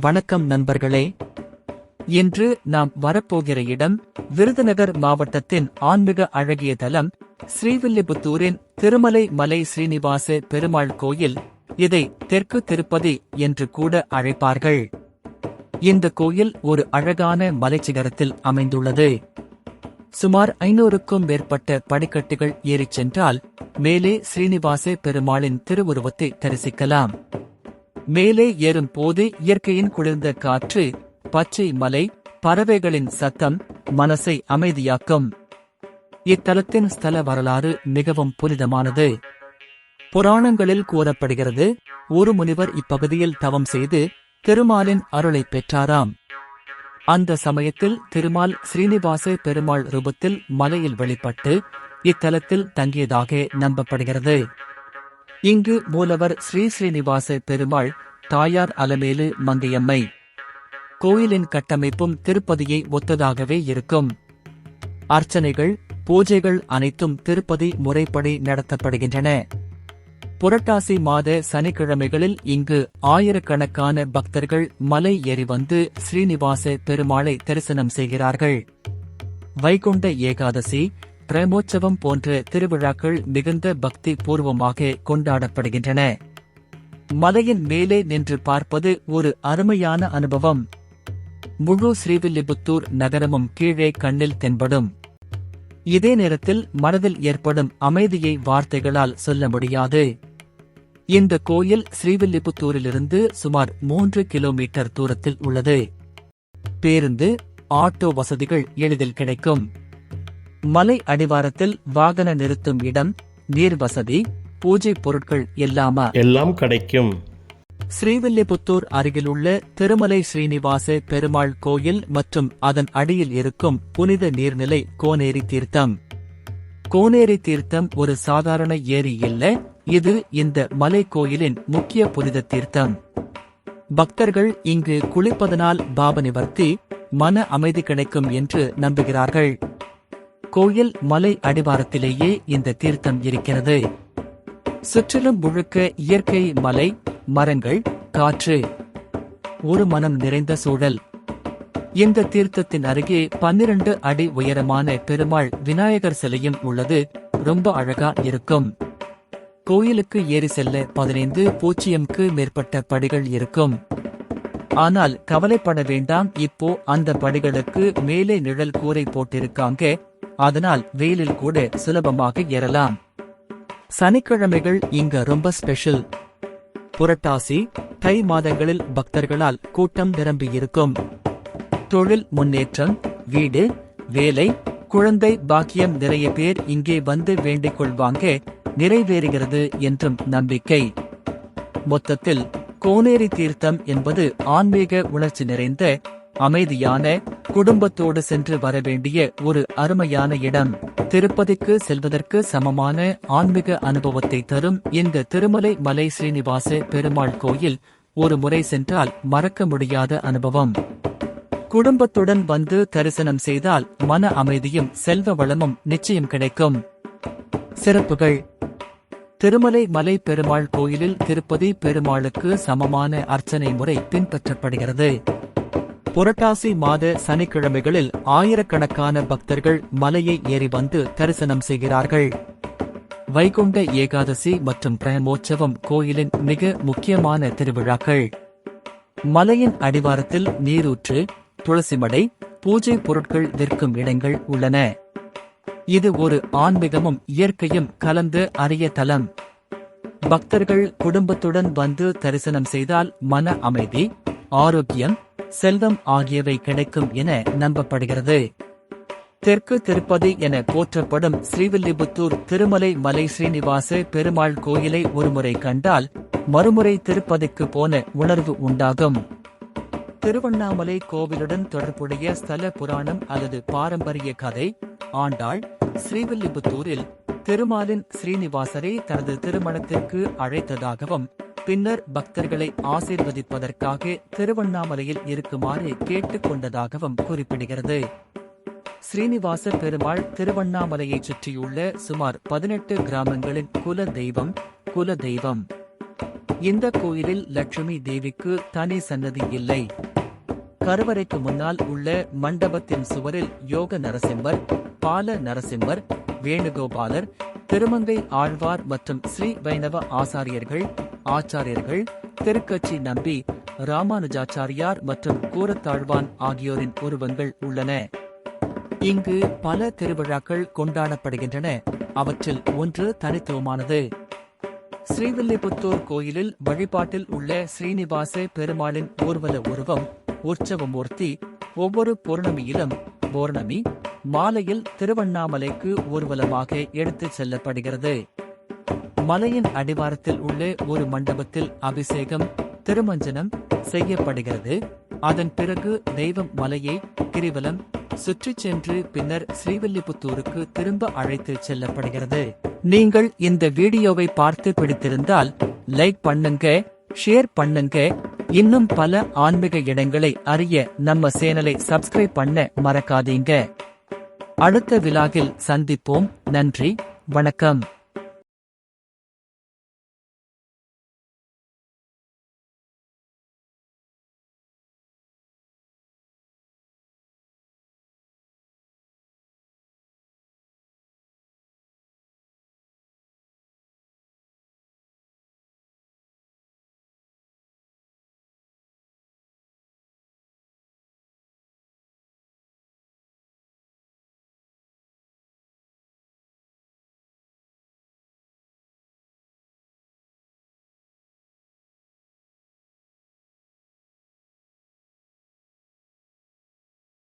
வணக்கம் நண்பர்களே. இன்று நாம் வரப்போகிற இடம் விருதுநகர் மாவட்டத்தின் ஆன்மீக அழகிய தலம் ஸ்ரீவில்லிபுத்தூரின் திருமலை மலை ஸ்ரீனிவாச பெருமாள் கோயில். இதை தெற்கு திருப்பதி என்று கூட அழைப்பார்கள். இந்த கோயில் ஒரு அழகான மலைச்சிகரத்தில் அமைந்துள்ளது. சுமார் ஐநூறுக்கும் மேற்பட்ட படிக்கட்டுகள் ஏறிச் சென்றால் மேலே ஸ்ரீனிவாச பெருமாளின் திருவுருவத்தை தரிசிக்கலாம். மேலே ஏறும் போது இயற்கையின் குளிர்ந்த காற்று பச்சை மலை பறவைகளின் சத்தம் மனசை அமைதியாக்கும். இத்தலத்தின் ஸ்தல வரலாறு மிகவும் புனிதமானது. புராணங்களில் கூறப்படுகிறது ஒரு முனிவர் இப்பகுதியில் தவம் செய்து திருமாலின் அருளை பெற்றாராம். அந்த சமயத்தில் திருமால் ஸ்ரீனிவாச பெருமாள் ரூபத்தில் மலையில் வெளிப்பட்டு இத்தலத்தில் தங்கியதாக நம்பப்படுகிறது. இங்கு மூலவர் ஸ்ரீ ஸ்ரீனிவாச பெருமாள் தாயார் அலமேலு மங்கையம்மை. கோயிலின் கட்டமைப்பும் திருப்பதியை ஒத்ததாகவே இருக்கும். அர்ச்சனைகள் பூஜைகள் அனைத்தும் திருப்பதி முறைப்படி நடத்தப்படுகின்றன. புரட்டாசி மாத சனிக்கிழமைகளில் இங்கு ஆயிரக்கணக்கான பக்தர்கள் மலை ஏறி வந்து ஸ்ரீனிவாச பெருமாளை தரிசனம் செய்கிறார்கள். வைகுண்ட ஏகாதசி பிரமோற்சவம் போன்ற திருவிழாக்கள் மிகுந்த பக்தி பூர்வமாக கொண்டாடப்படுகின்றன. மலையின் மேலே நின்று பார்ப்பது ஒரு அருமையான அனுபவம். முழு ஸ்ரீவில்லிபுத்தூர் நகரமும் கீழே கண்ணில் தென்படும். இதே நேரத்தில் மனதில் ஏற்படும் அமைதியை வார்த்தைகளால் சொல்ல முடியாது. இந்த கோயில் ஸ்ரீவில்லிபுத்தூரிலிருந்து சுமார் மூன்று கிலோமீட்டர் தூரத்தில் உள்ளது. பேருந்து ஆட்டோ வசதிகள் எளிதில் கிடைக்கும். மலை அடிவாரத்தில் வாகன நிறுத்தும் இடம் நீர் வசதி பூஜை பொருட்கள் எல்லாமா? எல்லாம் கிடைக்கும். ஸ்ரீவில்லிபுத்தூர் அருகிலுள்ள திருமலை ஸ்ரீனிவாச பெருமாள் கோயில் மற்றும் அதன் அடியில் இருக்கும் புனித நீர்நிலை கோனேரி தீர்த்தம். கோனேரி தீர்த்தம் ஒரு சாதாரண ஏரி இல்ல இது இந்த மலை கோயிலின் முக்கிய புனித தீர்த்தம். பக்தர்கள் இங்கு குளிப்பதனால் பாப நிவர்த்தி மன அமைதி கிடைக்கும் என்று நம்புகிறார்கள். கோயில் மலை அடிவாரத்திலேயே இந்த தீர்த்தம் இருக்கிறது. சுற்றிலும் முழுக்க இயற்கை மலை மரங்கள் காற்று. ஒரு மனம் நிறைந்த சூழல். இந்த தீர்த்தத்தின் அருகே பன்னிரண்டு அடி உயரமான பெருமாள் விநாயகர் சிலையும் உள்ளது. ரொம்ப அழகா இருக்கும். கோயிலுக்கு ஏறி செல்ல பதினைந்து பூஜ்ஜியம்க்கு மேற்பட்ட படிகள் இருக்கும். ஆனால் கவலைப்பட வேண்டாம். இப்போ அந்த படிகளுக்கு மேலே நிழல் கூரை போட்டிருக்காங்க. அதனால் வெயிலில் கூட சுலபமாக ஏறலாம். சனிக்கிழமைகள் இங்க ரொம்ப ஸ்பெஷல் புரட்டாசி தை மாதங்களில் பக்தர்களால் கூட்டம் நிரம்பியிருக்கும் தொழில் முன்னேற்றம் வீடு வேலை குழந்தை பாக்கியம் நிறைய பேர் இங்கே வந்து வேண்டிக் கொள்வாங்க நிறைவேறுகிறது என்றும் நம்பிக்கை. மொத்தத்தில் கோனேரி தீர்த்தம் என்பது ஆன்மீக உணர்ச்சி நிறைந்த அமைதியான குடும்பத்தோடு சென்று வரவேண்டிய ஒரு அருமையான இடம். திருப்பதிக்கு செல்வதற்கு சமமான ஆன்மீக அனுபவத்தை தரும் இந்த திருமலை மலை ஸ்ரீனிவாச பெருமாள் கோயில் ஒரு முறை சென்றால் மறக்க முடியாத அனுபவம். குடும்பத்துடன் வந்து தரிசனம் செய்தால் மன அமைதியும் செல்வ வளமும் நிச்சயம் கிடைக்கும். சிறப்புகள். திருமலை மலை பெருமாள் கோயிலில் திருப்பதி பெருமாளுக்கு சமமான அர்ச்சனை முறை பின்பற்றப்படுகிறது. புரட்டாசி மாத சனிக்கிழமைகளில் ஆயிரக்கணக்கான பக்தர்கள் மலையை ஏறி வந்து தரிசனம் செய்கிறார்கள். வைகுண்ட ஏகாதசி மற்றும் பிரமோற்சவம் கோயிலின் மிக முக்கியமான திருவிழாக்கள். மலையின் அடிவாரத்தில் நீரூற்று துளசிமடை பூஜை பொருட்கள் விற்கும் இடங்கள் உள்ளன. இது ஒரு ஆன்மீகமும் இயற்கையும் கலந்து அரிய தலம். பக்தர்கள் குடும்பத்துடன் வந்து தரிசனம் செய்தால் மன அமைதி ஆரோக்கியம் செல்வம் ஆகியவை கிடைக்கும் என நம்பப்படுகிறது. தெற்கு திருப்பதி என போற்றப்படும் ஸ்ரீவில்லிபுத்தூர் திருமலை மலை ஸ்ரீனிவாச பெருமாள் கோயிலை ஒருமுறை கண்டால் மறுமுறை திருப்பதிக்கு போன உணர்வு உண்டாகும். திருவண்ணாமலை கோவிலுடன் தொடர்புடைய ஸ்தல புராணம் அல்லது பாரம்பரிய கதை ஆண்டாள் ஸ்ரீவில்லிபுத்தூரில் திருமாலின் ஸ்ரீனிவாசரை தனது திருமணத்திற்கு அழைத்ததாகவும் பின்னர் பக்தர்களை ஆசீர்வதிப்பதற்காக திருவண்ணாமலையில் இருக்குமாறு கேட்டுக் கொண்டதாகவும் குறிப்பிடுகிறது. ஸ்ரீனிவாச பெருமாள் திருவண்ணாமலையைச் சுற்றியுள்ள சுமார் பதினெட்டு கிராமங்களின் குல தெய்வம் குல தெய்வம் இந்த கோயிலில் லட்சுமி தேவிக்கு தனி சன்னதி இல்லை. கருவறைக்கு முன்னால் உள்ள மண்டபத்தின் சுவரில் யோக நரசிம்மர் பால நரசிம்மர் வேணுகோபாலர் திருமங்கை ஆழ்வார் மற்றும் ஸ்ரீ வைணவ ஆசாரியர்கள் ஆச்சாரியர்கள் திருக்கட்சி நம்பி ராமானுஜாச்சாரியார் மற்றும் கூரத்தாழ்வான் ஆகியோரின் உருவங்கள் உள்ளன. இங்கு பல திருவிழாக்கள் கொண்டாடப்படுகின்றன. அவற்றில் ஒன்று தனித்துவமானது. ஸ்ரீவில்லிபுத்தூர் கோயிலில் வழிபாட்டில் உள்ள ஸ்ரீனிவாச பெருமாளின் ஊர்வல உருவம் உற்சவமூர்த்தி ஒவ்வொரு பௌர்ணமியிலும் பௌர்ணமி மாலையில் திருவண்ணாமலைக்கு ஊர்வலமாக எடுத்துச் செல்லப்படுகிறது. மலையின் அடிவாரத்தில் உள்ள ஒரு மண்டபத்தில் அபிஷேகம் திருமஞ்சனம் செய்யப்படுகிறது. அதன் பிறகு தெய்வம் மலையை கிரிவலம் சுற்றிச் சென்று பின்னர் ஸ்ரீவில்லிபுத்தூருக்கு திரும்ப அழைத்து செல்லப்படுகிறது. நீங்கள் இந்த வீடியோவை பார்த்து பிடித்திருந்தால் லைக் பண்ணுங்க ஷேர் பண்ணுங்க. இன்னும் பல ஆன்மீக இடங்களை அறிய நம்ம சேனலை சப்ஸ்கிரைப் பண்ண மறக்காதீங்க. அடுத்த விழாவில் சந்திப்போம். நன்றி. வணக்கம்.